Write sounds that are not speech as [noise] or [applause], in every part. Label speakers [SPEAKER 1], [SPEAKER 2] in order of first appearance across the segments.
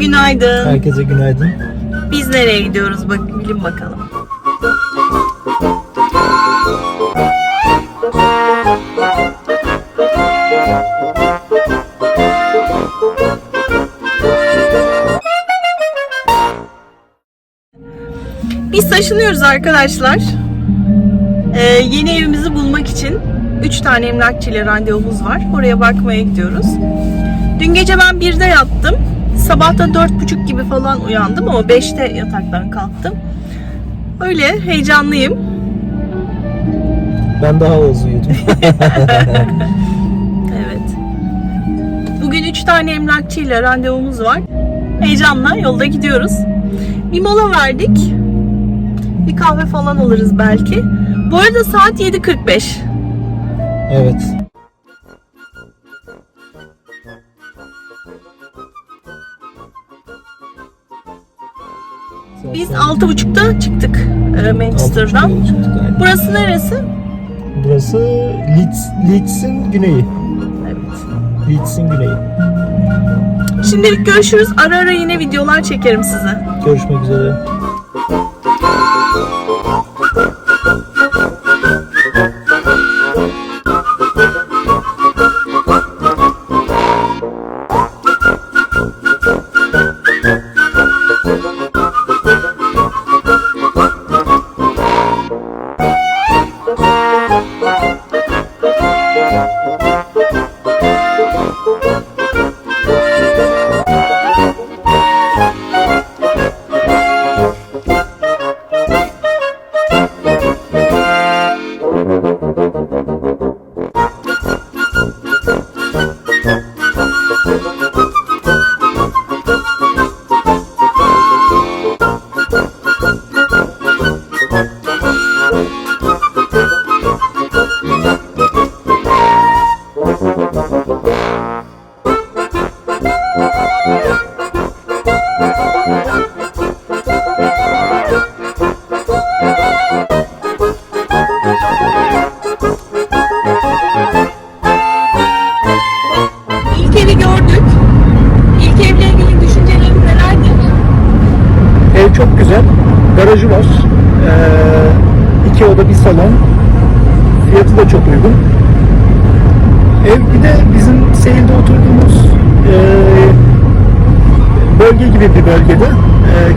[SPEAKER 1] günaydın.
[SPEAKER 2] Herkese günaydın.
[SPEAKER 1] Biz nereye gidiyoruz bak bilin bakalım. Biz taşınıyoruz arkadaşlar. Ee, yeni evimizi bulmak için 3 tane emlakçıyla randevumuz var. Oraya bakmaya gidiyoruz. Dün gece ben 1'de yattım. Sabah da 4.30 gibi falan uyandım ama 5'te yataktan kalktım. Öyle heyecanlıyım.
[SPEAKER 2] Ben daha az uyudum. [laughs] [laughs]
[SPEAKER 1] Evet. Bugün 3 tane emlakçıyla randevumuz var. Heyecanla yolda gidiyoruz. Bir mola verdik. Bir kahve falan alırız belki. Bu arada saat 7.45.
[SPEAKER 2] evet.
[SPEAKER 1] Biz 6.30'da çıktık e, Manchester'dan.
[SPEAKER 2] Çıktık, aynen.
[SPEAKER 1] Burası neresi?
[SPEAKER 2] Burası Leeds, Leeds'in güneyi.
[SPEAKER 1] Evet.
[SPEAKER 2] Leeds'in güneyi.
[SPEAKER 1] Şimdilik görüşürüz. Ara ara yine videolar çekerim size.
[SPEAKER 2] Görüşmek üzere.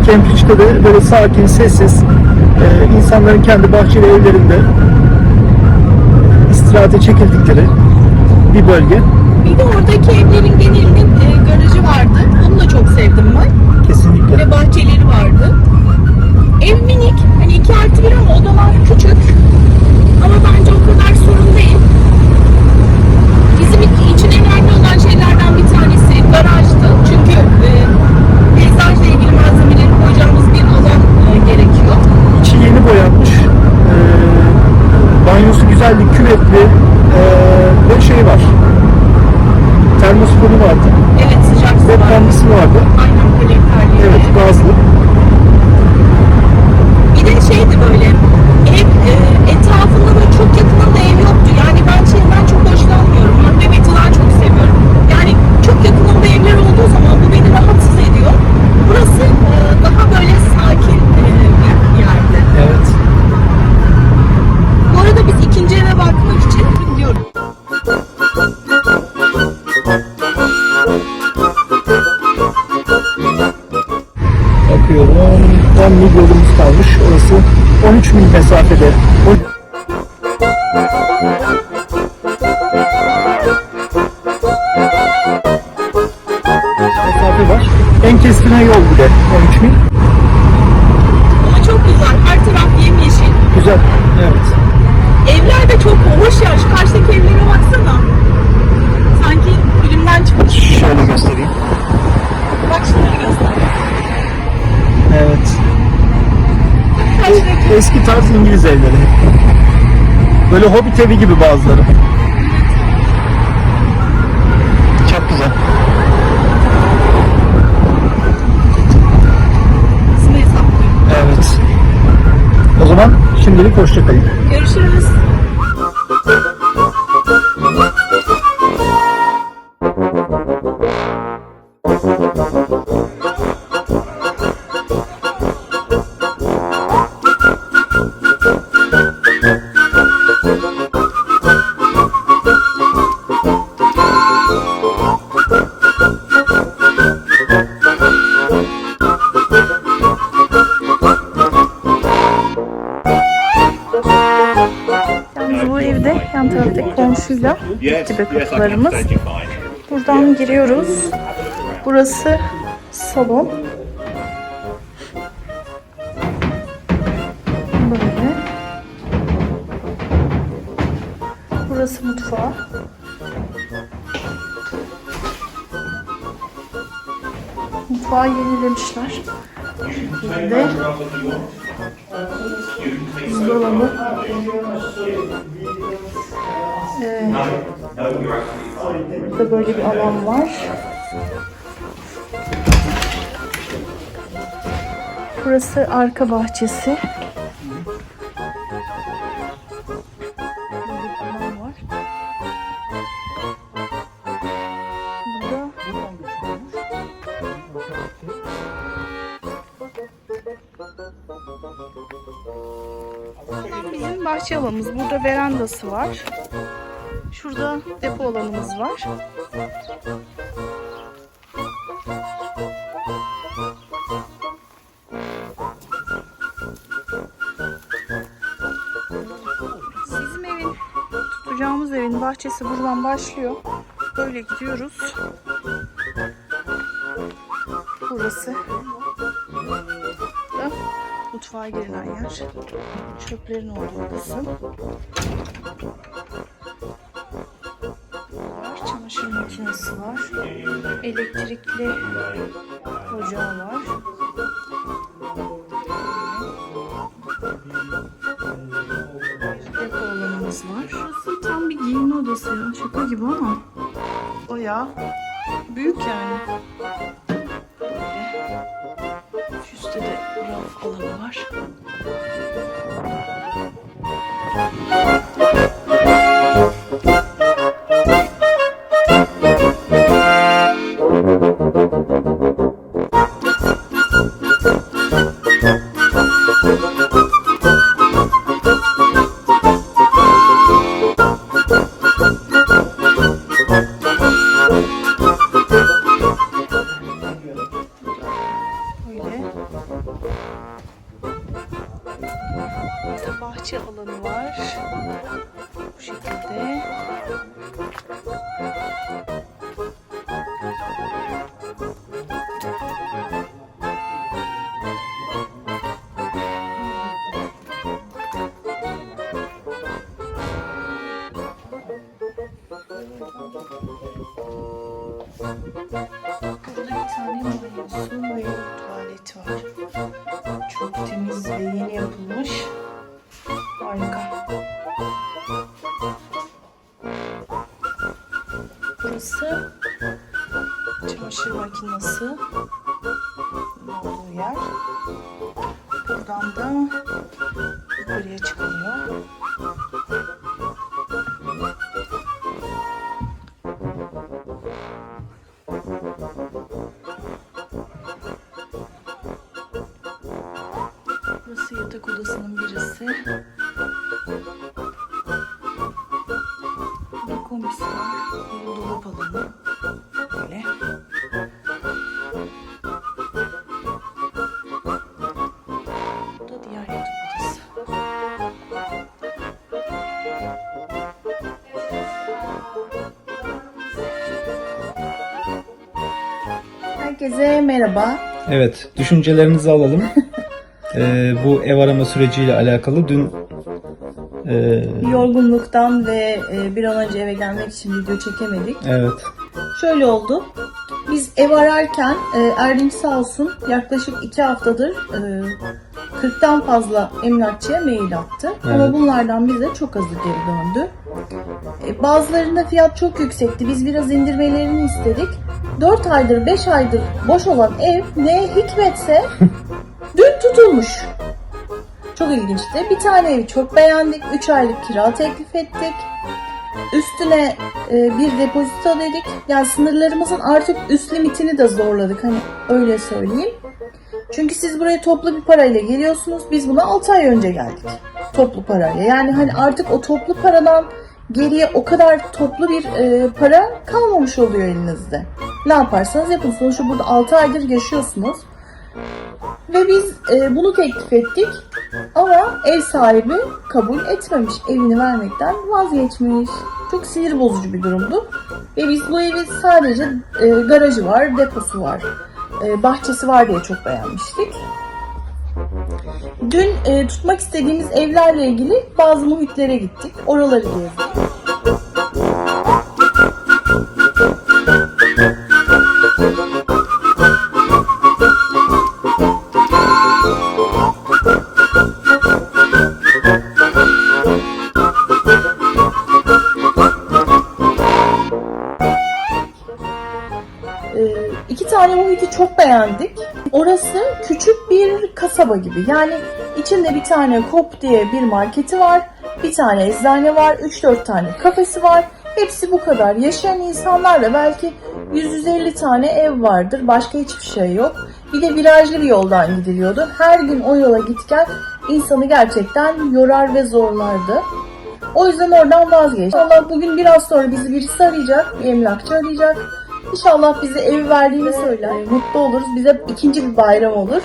[SPEAKER 2] Cambridge'de de böyle sakin, sessiz, ee, insanların kendi bahçeli evlerinde istirahate çekildikleri bir bölge.
[SPEAKER 1] Bir de oradaki evlerin genelinin e, garajı vardı. Onu da çok sevdim ben.
[SPEAKER 2] Kesinlikle.
[SPEAKER 1] Ve bahçeleri vardı. Ev minik. Hani 2 artı 1 ama odalar küçük. Ama bence o kadar sorun değil. Bizim için önemli olan şeylerden bir tanesi garajdı. Çünkü e, peyzajla ilgili malzemeleri koyacağımız bir alan e, gerekiyor.
[SPEAKER 2] İçi yeni boyanmış. Ee, banyosu güzeldi, küvetli ee, ve şey var. Termosfonu vardı.
[SPEAKER 1] Evet sıcak su var.
[SPEAKER 2] pandisi vardı.
[SPEAKER 1] Aynen kolektörlü.
[SPEAKER 2] Evet, gazlı. 10 mil yolumuz kalmış. Orası 13 mil mesafede. Mesafe var. En kestine yol bir de 13 mil.
[SPEAKER 1] Ama çok güzel. Her taraf yemyeşil.
[SPEAKER 2] Güzel. Evet.
[SPEAKER 1] Evler de çok hoş ya. Şu karşıdaki evlere baksana. Sanki filmden çıkmış.
[SPEAKER 2] Şöyle göstereyim.
[SPEAKER 1] Bak şimdi göster.
[SPEAKER 2] Evet. Eski tarz İngiliz evleri. Böyle hobbit evi gibi bazıları. Çok güzel. Evet. O zaman şimdilik hoşçakalın.
[SPEAKER 1] Görüşürüz. Yan taraftaki komşuyla
[SPEAKER 3] Yes,
[SPEAKER 1] gibi
[SPEAKER 3] yes, I can
[SPEAKER 1] kapılarımız. Buradan giriyoruz. Burası salon. Böyle. Burası mutfağı. Mutfağı yenilemişler. De buzdolabı. Ee, Burada böyle bir alan var. Burası arka bahçesi. Bizim bahçe alanımız. Burada verandası var. Şurada depo alanımız var. Bizim evin, tutacağımız evin bahçesi buradan başlıyor. Böyle gidiyoruz. Burası da mutfağa girilen yer. Çöplerin olduğu kısım. Çamaşır makinesi var. Elektrikli ocağı var. Depo alanımız var. Burası tam bir giyinme odası ya. Şaka gibi ama. O ya. Büyük yani. Böyle. Şu üstte de raf alanı var. Var. Bu şekilde. Buradan da Herkese merhaba.
[SPEAKER 2] Evet, düşüncelerinizi alalım. [laughs] Ee, bu ev arama süreciyle alakalı dün e,
[SPEAKER 1] Yorgunluktan ve e, bir an önce eve gelmek için video çekemedik.
[SPEAKER 2] evet
[SPEAKER 1] Şöyle oldu. Biz ev ararken e, Erdinç sağ olsun yaklaşık iki haftadır e, 40'tan fazla emlakçıya mail attı. Ama
[SPEAKER 2] Evet.
[SPEAKER 1] bunlardan bize çok azı geri döndü. E, bazılarında fiyat çok yüksekti. Biz biraz indirmelerini istedik. 4 aydır 5 aydır boş olan ev ne hikmetse [laughs] dün tutulmuş. Çok ilginçti. Bir tane evi çok beğendik. 3 aylık kira teklif ettik. Üstüne e, bir depozito dedik. Yani sınırlarımızın artık üst limitini de zorladık. Hani öyle söyleyeyim. Çünkü siz buraya toplu bir parayla geliyorsunuz. Biz buna 6 ay önce geldik. Toplu parayla. Yani hani artık o toplu paradan geriye o kadar toplu bir e, para kalmamış oluyor elinizde. Ne yaparsanız yapın. Sonuçta burada 6 aydır yaşıyorsunuz. Ve biz e, bunu teklif ettik. Ama ev sahibi kabul etmemiş. Evini vermekten vazgeçmiş. Çok sinir bozucu bir durumdu. Ve biz bu evi sadece e, garajı var, deposu var, bahçesi var diye çok beğenmiştik. Dün e, tutmak istediğimiz evlerle ilgili bazı muhitlere gittik. Oraları gezdik. Beğendik. Orası küçük bir kasaba gibi. Yani içinde bir tane Kop diye bir marketi var. Bir tane eczane var. 3-4 tane kafesi var. Hepsi bu kadar. Yaşayan insanlarla belki 100-150 tane ev vardır. Başka hiçbir şey yok. Bir de virajlı bir yoldan gidiliyordu. Her gün o yola git gel insanı gerçekten yorar ve zorlardı. O yüzden oradan vazgeç. İnşallah bugün biraz sonra bizi birisi arayacak. Bir emlakçı arayacak. İnşallah bize evi verdiğini söyler. Mutlu oluruz. Bize ikinci bir bayram olur.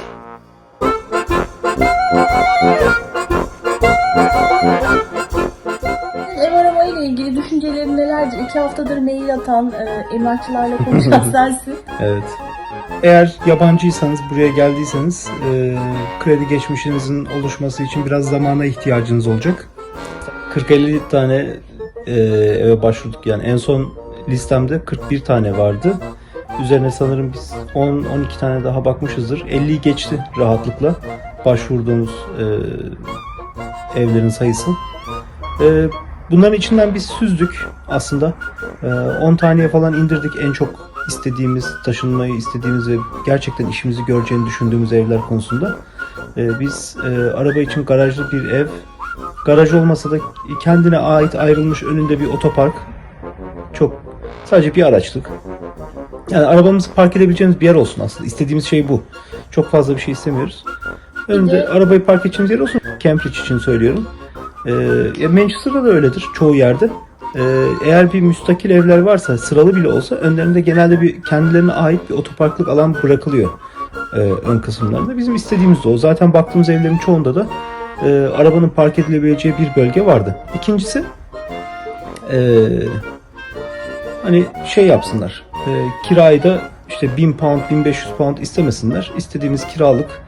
[SPEAKER 1] Ev arama ile ilgili düşüncelerin nelerdir? İki haftadır mail atan, e, emlakçılarla konuşan [laughs] sensin.
[SPEAKER 2] Evet. Eğer yabancıysanız, buraya geldiyseniz e, kredi geçmişinizin oluşması için biraz zamana ihtiyacınız olacak. 40-50 tane e, eve başvurduk. Yani en son listemde 41 tane vardı. Üzerine sanırım biz 10-12 tane daha bakmışızdır. 50'yi geçti rahatlıkla başvurduğumuz e, evlerin sayısı. E, bunların içinden biz süzdük aslında. E, 10 taneye falan indirdik en çok istediğimiz, taşınmayı istediğimiz ve gerçekten işimizi göreceğini düşündüğümüz evler konusunda. E, biz e, araba için garajlı bir ev, garaj olmasa da kendine ait ayrılmış önünde bir otopark. Sadece bir araçlık. Yani arabamızı park edebileceğimiz bir yer olsun aslında. İstediğimiz şey bu. Çok fazla bir şey istemiyoruz. Önünde
[SPEAKER 1] de-
[SPEAKER 2] arabayı park edeceğimiz yer olsun. Cambridge için söylüyorum. Ee, Manchester'da da öyledir çoğu yerde. Ee, eğer bir müstakil evler varsa sıralı bile olsa önlerinde genelde bir kendilerine ait bir otoparklık alan bırakılıyor e, ön kısımlarında. Bizim istediğimiz de o. Zaten baktığımız evlerin çoğunda da e, arabanın park edilebileceği bir bölge vardı. İkincisi e, hani şey yapsınlar. E, kirayı da işte 1000 pound, 1500 pound istemesinler. İstediğimiz kiralık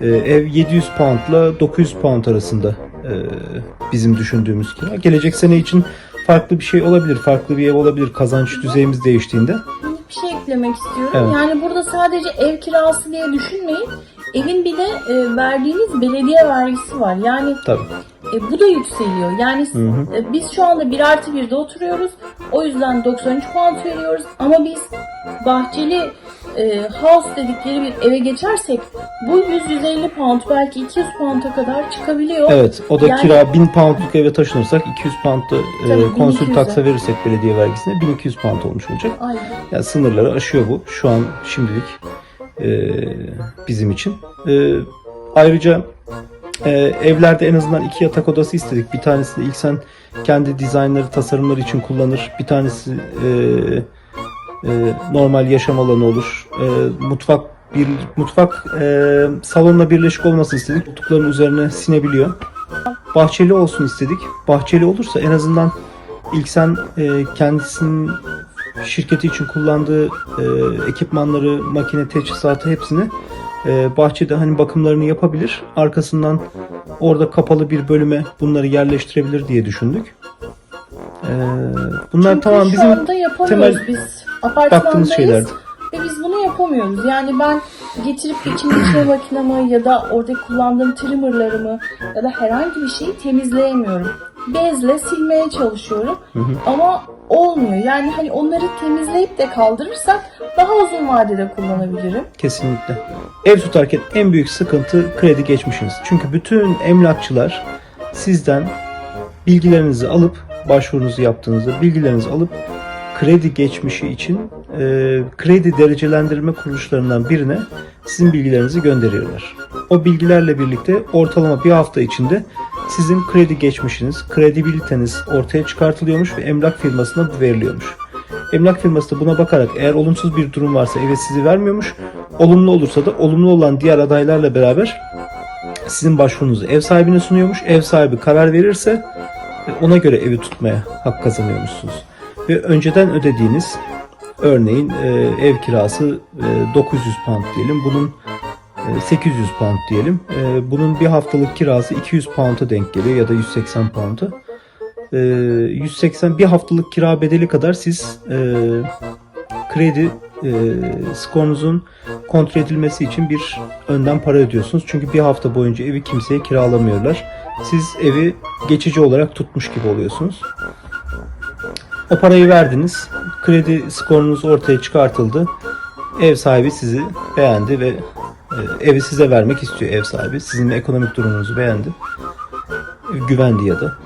[SPEAKER 2] e, ev 700 poundla 900 pound arasında e, bizim düşündüğümüz kira. Gelecek sene için farklı bir şey olabilir, farklı bir ev olabilir kazanç düzeyimiz değiştiğinde.
[SPEAKER 1] Bir şey eklemek istiyorum.
[SPEAKER 2] Evet.
[SPEAKER 1] Yani burada sadece ev kirası diye düşünmeyin. Evin bir de e, verdiğiniz belediye vergisi var. Yani
[SPEAKER 2] Tabii.
[SPEAKER 1] E, bu da yükseliyor. Yani
[SPEAKER 2] Hı hı.
[SPEAKER 1] e, biz şu anda 1 artı 1'de oturuyoruz. O yüzden 93 puan veriyoruz. Ama biz bahçeli e, house dedikleri bir eve geçersek bu 100-150 pound belki 200 pound'a kadar çıkabiliyor.
[SPEAKER 2] Evet, o da
[SPEAKER 1] Yani-
[SPEAKER 2] kira 1000 poundluk eve taşınırsak 200 pound da e, konsül
[SPEAKER 1] 1200'e.
[SPEAKER 2] taksa verirsek belediye vergisine 1200 pound olmuş olacak.
[SPEAKER 1] Aynen.
[SPEAKER 2] Yani sınırları aşıyor bu şu an şimdilik e, bizim için. E, ayrıca e, evlerde en azından iki yatak odası istedik. Bir tanesi ilk sen kendi dizaynları, tasarımları için kullanır. Bir tanesi e, e, normal yaşam alanı olur. E, mutfak bir mutfak e, salonla birleşik olmasını istedik. Koltukların üzerine sinebiliyor. Bahçeli olsun istedik. Bahçeli olursa en azından ilk sen e, kendisinin şirketi için kullandığı e, ekipmanları, makine, teçhizatı hepsini e, bahçede hani bakımlarını yapabilir. Arkasından orada kapalı bir bölüme bunları yerleştirebilir diye düşündük. E, bunlar
[SPEAKER 1] Çünkü
[SPEAKER 2] tamam bizim temel
[SPEAKER 1] biz.
[SPEAKER 2] baktığımız şeylerdi.
[SPEAKER 1] Ve biz bunu yapamıyoruz. Yani ben getirip içinde içme [clears throat] makinamı ya da orada kullandığım trimmerlarımı ya da herhangi bir şeyi temizleyemiyorum. Bezle silmeye çalışıyorum. Ama olmuyor. Yani hani onları temizleyip de kaldırırsak daha uzun vadede kullanabilirim.
[SPEAKER 2] Kesinlikle. Ev tutarken en büyük sıkıntı kredi geçmişiniz. Çünkü bütün emlakçılar sizden bilgilerinizi alıp başvurunuzu yaptığınızda bilgilerinizi alıp kredi geçmişi için e, kredi derecelendirme kuruluşlarından birine sizin bilgilerinizi gönderiyorlar. O bilgilerle birlikte ortalama bir hafta içinde sizin kredi geçmişiniz, kredibiliteniz ortaya çıkartılıyormuş ve emlak firmasına veriliyormuş. Emlak firması da buna bakarak eğer olumsuz bir durum varsa evi sizi vermiyormuş. Olumlu olursa da olumlu olan diğer adaylarla beraber sizin başvurunuzu ev sahibine sunuyormuş. Ev sahibi karar verirse e, ona göre evi tutmaya hak kazanıyormuşsunuz. Ve önceden ödediğiniz örneğin e, ev kirası e, 900 pound diyelim. Bunun e, 800 pound diyelim. E, bunun bir haftalık kirası 200 pound'a denk geliyor ya da 180 pound'a. E, 180 bir haftalık kira bedeli kadar siz e, kredi e, skorunuzun kontrol edilmesi için bir önden para ödüyorsunuz. Çünkü bir hafta boyunca evi kimseye kiralamıyorlar. Siz evi geçici olarak tutmuş gibi oluyorsunuz. O parayı verdiniz. Kredi skorunuz ortaya çıkartıldı. Ev sahibi sizi beğendi ve evi size vermek istiyor ev sahibi. Sizin ekonomik durumunuzu beğendi. Güvendi ya da.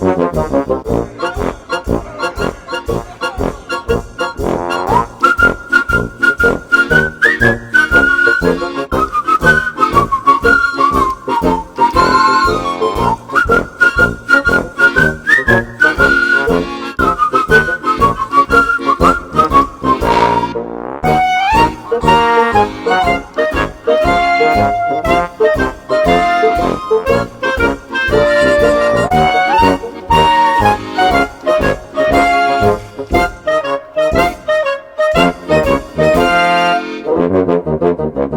[SPEAKER 2] Thank. Thank you.